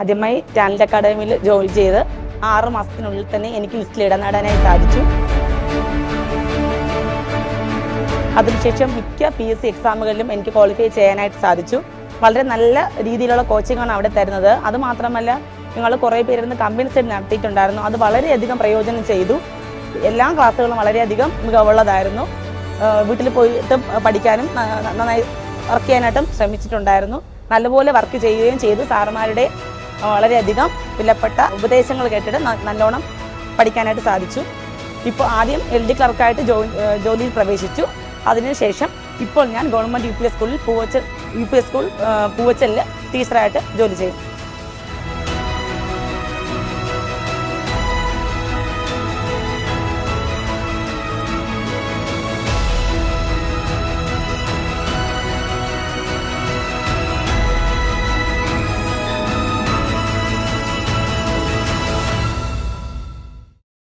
ആദ്യമായി ടാലന്റ് അക്കാദമിയിൽ ജോയിൻ ചെയ്ത് ആറ് മാസത്തിനുള്ളിൽ തന്നെ എനിക്ക് ലിസ്റ്റിൽ ഇടം നേടാനായി സാധിച്ചു. അതിനുശേഷം മിക്ക പി എസ് സി എക്സാമുകളിലും എനിക്ക് ക്വാളിഫൈ ചെയ്യാനായിട്ട് സാധിച്ചു. വളരെ നല്ല രീതിയിലുള്ള കോച്ചിങ്ങാണ് അവിടെ തരുന്നത്. അതുമാത്രമല്ല ഞങ്ങൾ കുറേ പേരിരുന്ന് കമ്പനി സെറ്റ് നടത്തിയിട്ടുണ്ടായിരുന്നു. അത് വളരെയധികം പ്രയോജനം ചെയ്തു. എല്ലാ ക്ലാസ്സുകളും വളരെയധികം മികവുള്ളതായിരുന്നു. വീട്ടിൽ പോയിട്ട് പഠിക്കാനും നന്നായി വർക്ക് ചെയ്യാനായിട്ടും ശ്രമിച്ചിട്ടുണ്ടായിരുന്നു. നല്ലപോലെ വർക്ക് ചെയ്യുകയും ചെയ്തു. സാറുമാരുടെ വളരെയധികം വിലപ്പെട്ട ഉപദേശങ്ങൾ കേട്ടിട്ട് നല്ലോണം പഠിക്കാനായിട്ട് സാധിച്ചു. ഇപ്പോൾ ആദ്യം എൽ ഡി ക്ലർക്കായിട്ട് ജോലിയിൽ പ്രവേശിച്ചു. അതിനുശേഷം ഇപ്പോൾ ഞാൻ ഗവൺമെന്റ് യു പി എസ് സ്കൂളിൽ Poovachal U P S school പൂവച്ചലിൽ ടീച്ചറായിട്ട് ജോലി ചെയ്യും.